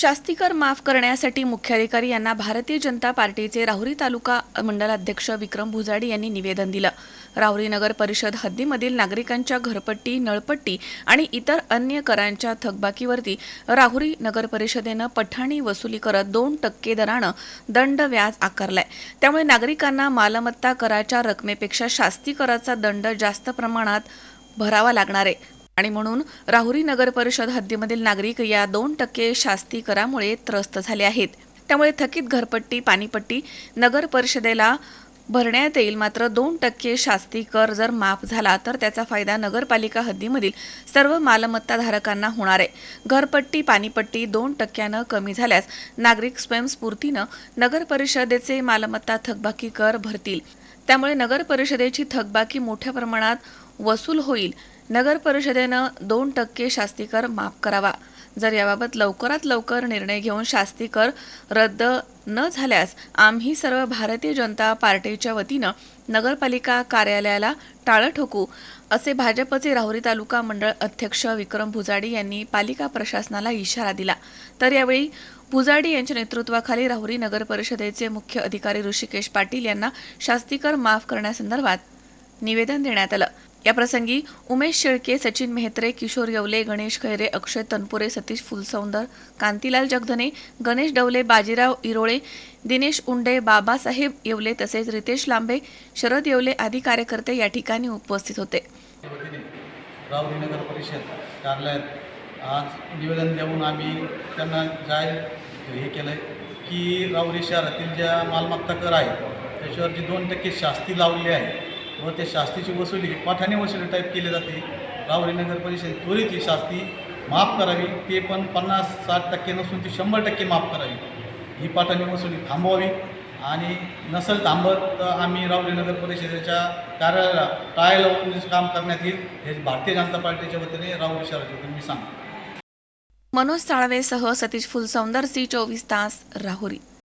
शास्तीकर माफ करण्यासाठी मुख्याधिकारी यांना भारतीय जनता पार्टीचे राहुरी तालुका मंडलाध्यक्ष विक्रम भुजाडी यांनी निवेदन दिलं. राहुरी नगर परिषद हद्दीमधील नागरिकांच्या घरपट्टी नळपट्टी आणि इतर अन्य करांच्या थकबाकीवरती राहुरी नगर परिषदेनं पठाणी वसुली करत दोन टक्के दरानं दंड व्याज आकारलाय. त्यामुळे नागरिकांना मालमत्ता कराच्या रकमेपेक्षा शास्ती कराचा दंड जास्त प्रमाणात भरावा लागणार आहे. आणि म्हणून राहुरी नगर परिषद हद्दीमधील नागरिक या दोन टक्के शास्ती करामुळे त्रस्त झाले आहेत. त्यामुळे थकीत घरपट्टी पाणीपट्टी नगर परिषदेला भरण्यात येईल. मात्र दोन टक्के शास्ती कर जर माफ झाला तर त्याचा फायदा नगरपालिका हद्दीमधील सर्व मालमत्ता धारकांना होणार आहे. घरपट्टी पाणीपट्टी दोन टक्क्यानं कमी झाल्यास नागरिक स्वयंस्फूर्तीनं नगर परिषदेचे मालमत्ता थकबाकी कर भरतील. त्यामुळे नगर परिषदेची थकबाकी मोठ्या प्रमाणात वसूल होईल. नगर परिषदेनं दोन टक्के शास्तीकर माफ करावा. जर याबाबत लवकरात लवकर निर्णय घेऊन शास्तीकर रद्द न झाल्यास आम्ही सर्व भारतीय जनता पार्टीच्या वतीनं नगरपालिका कार्यालयाला टाळं ठोकू असे भाजपचे राहुरी तालुका मंडळ अध्यक्ष विक्रम भुजाडी यांनी पालिका प्रशासनाला इशारा दिला. तर यावेळी भुजाडी यांच्या नेतृत्वाखाली राहुरी नगर परिषदेचे मुख्य अधिकारी ऋषिकेश पाटील यांना शास्तीकर माफ करण्यासंदर्भात निवेदन देण्यात आलं. याप्रसंगी उमेश शेळके सचिन मेहत्रे किशोर येवले गणेश खैरे अक्षय तनपुरे सतीश फुलसौंदर कांतीलाल जगधने गणेश डवले बाजीराव इरोळे दिनेश उंडे बाबासाहेब येवले तसेच रितेश लांबे शरद येवले आदी कार्यकर्ते या ठिकाणी उपस्थित होते. वतीने नगर परिषद कार्यालयात आज निवेदन देऊन आम्ही त्यांना जाहीर हे केलं की राहुरी शहरातील ज्या मालमत्ता कर आहे त्याच्यावर जी दोन टक्के शास्ती लावली आहे. व त्या शास्तीची वसुली पठाणी वसुली टाईप केली जाते. राहुरी नगर परिषद त्वरित ही शास्ती माफ करावी. ते पण पन्नास साठ टक्के नसून ती शंभर टक्के माफ करावी. ही पाठाने वसुली थांबवावी. आणि नसल थांबत तर आम्ही रावली नगर परिषदेच्या कार्यालयाला टाळ्या लावून काम करण्यात येईल हे भारतीय जनता पार्टीच्या वतीने राहुरी शहराच्या वतीने मी सांगतो. मनोज साळवेसह सतीश फुलसौंदर सी चोवीस तास राहुरी.